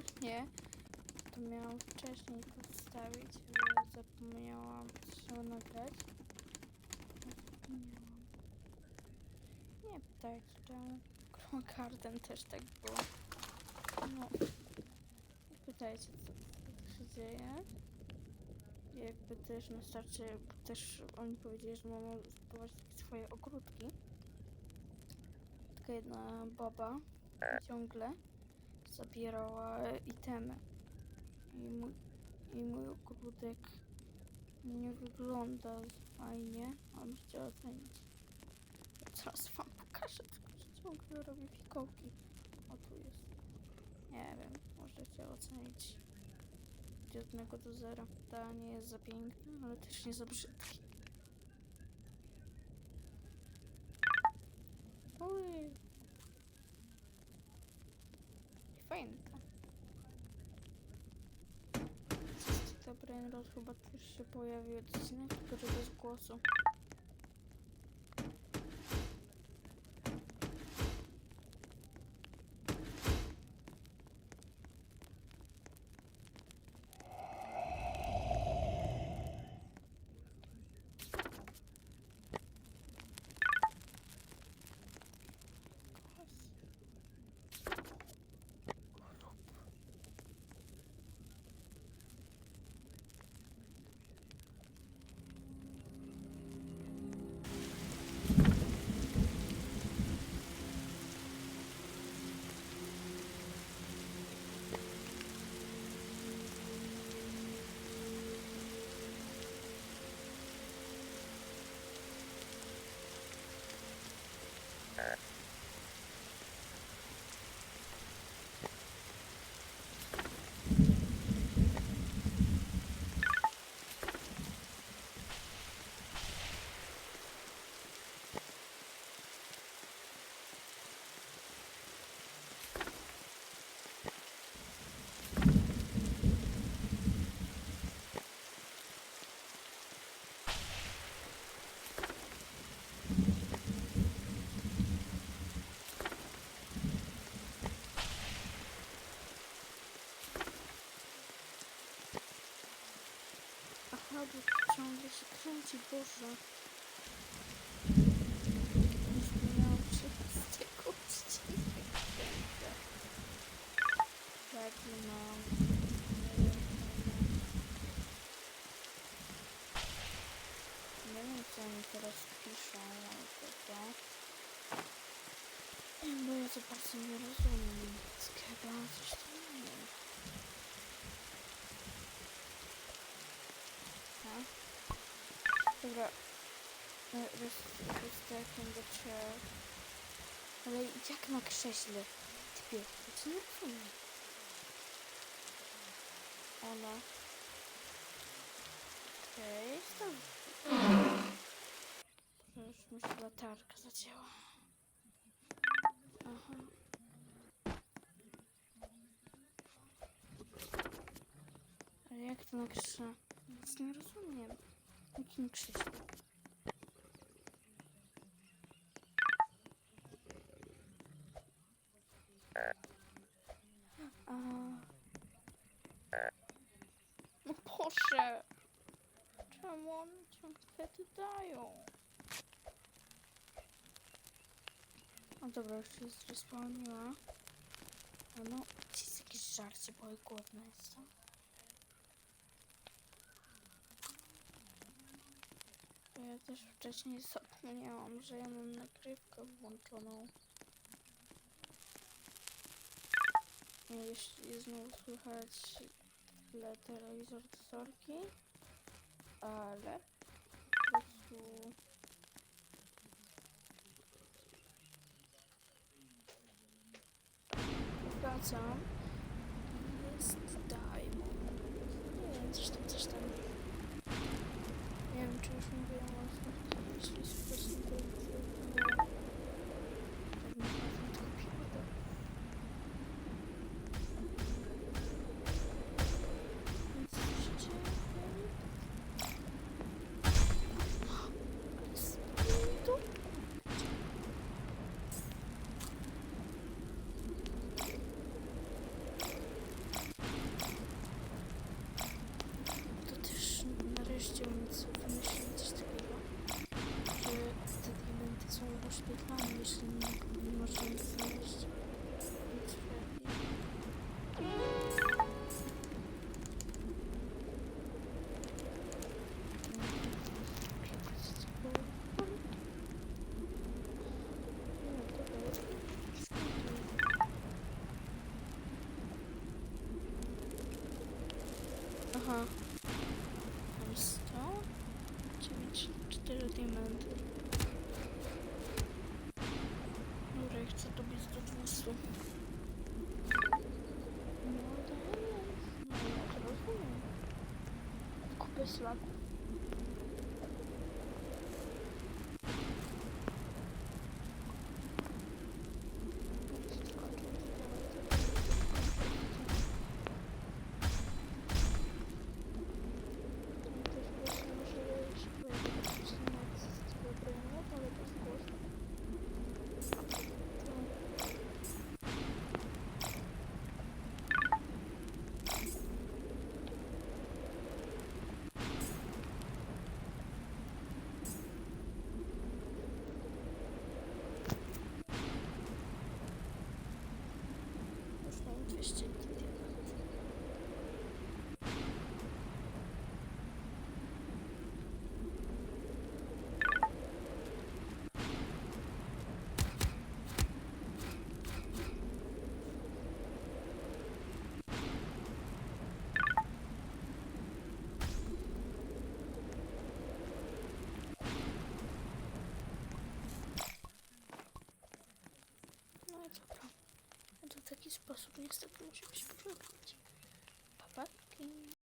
ogólnie to miałam wcześniej podstawić, ale zapomniałam się nagrać. Zapomniałam. Nie pytajcie czemu. Chroma Garden też tak było. No. Nie pytajcie co, co się dzieje. Jakby też na starcie też oni powiedzieli, że zbudować takie swoje ogródki. Taka jedna baba ciągle zabierała itemy. I mój, i mój ogródek nie wygląda fajnie, a musicie ocenić. Ja zaraz wam pokażę, tylko że ciągle robię fikołki. O tu jest. Nie wiem, możecie ocenić od jednego do zera. Ta nie jest za piękna, ale też nie za brzydki. Oj. Fajnka. Dobra, raz chyba też się pojawił odcinek, który bez głosu. Aha, bo ciągle się kręci, Boże. Tak, no mam. Nie wiem, co oni teraz piszą, ale to to. Bo ja to bardzo nie rozumiem. Chyba coś tam nie wiem. Tak. Dobra. E, Rest- Restarting the chair. Ale jak na krześle? Typie, to ci nie rozumiem. Ona. Okej, okay, stop. Już mi się latarka zacięła. Aha. Ale jak to na krześle? Nic nie rozumiem. Jakim krześle? A... No Boże! Czemu one ciągle dają? No dobra, już się zrespawniła. No, gdzie jest jakieś żarcie, bo głodna jestem. Ja też wcześniej zapomniałam, że ja mam nagrywkę włączoną. Jeśli znów słychać tle telewizor sorki, ale po prostu 讲。Aha. Mam 100. 94 diamenty. Dobra, chcę dobić do 200. No to. No to rozumiem. Kupę slaku. Basılıyor sakın uçmuş bu çok Papatya.